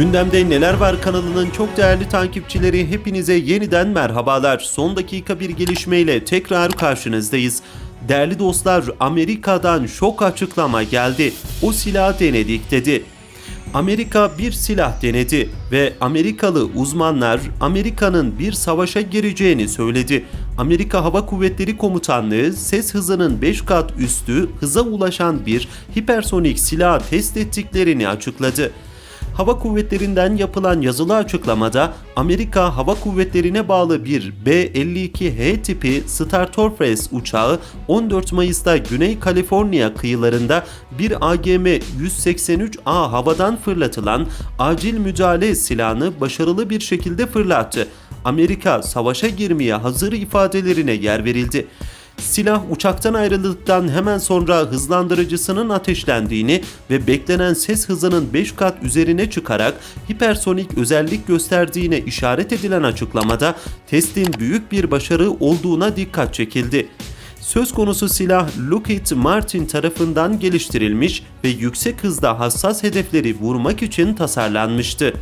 Gündemde Neler Var kanalının çok değerli takipçileri hepinize yeniden merhabalar. Son dakika bir gelişmeyle tekrar karşınızdayız. Değerli dostlar Amerika'dan şok açıklama geldi. O silah denedik dedi. Amerika bir silah denedi ve Amerikalı uzmanlar Amerika'nın bir savaşa gireceğini söyledi. Amerika Hava Kuvvetleri Komutanlığı ses hızının 5 kat üstü hıza ulaşan bir hipersonik silah test ettiklerini açıkladı. Hava Kuvvetleri'nden yapılan yazılı açıklamada Amerika Hava Kuvvetleri'ne bağlı bir B-52H tipi Startorpheres uçağı 14 Mayıs'ta Güney Kaliforniya kıyılarında bir AGM-183A havadan fırlatılan acil müdahale silahını başarılı bir şekilde fırlattı. Amerika savaşa girmeye hazır ifadelerine yer verildi. Silah uçaktan ayrıldıktan hemen sonra hızlandırıcısının ateşlendiğini ve beklenen ses hızının 5 kat üzerine çıkarak hipersonik özellik gösterdiğine işaret edilen açıklamada testin büyük bir başarı olduğuna dikkat çekildi. Söz konusu silah Lockheed Martin tarafından geliştirilmiş ve yüksek hızda hassas hedefleri vurmak için tasarlanmıştı.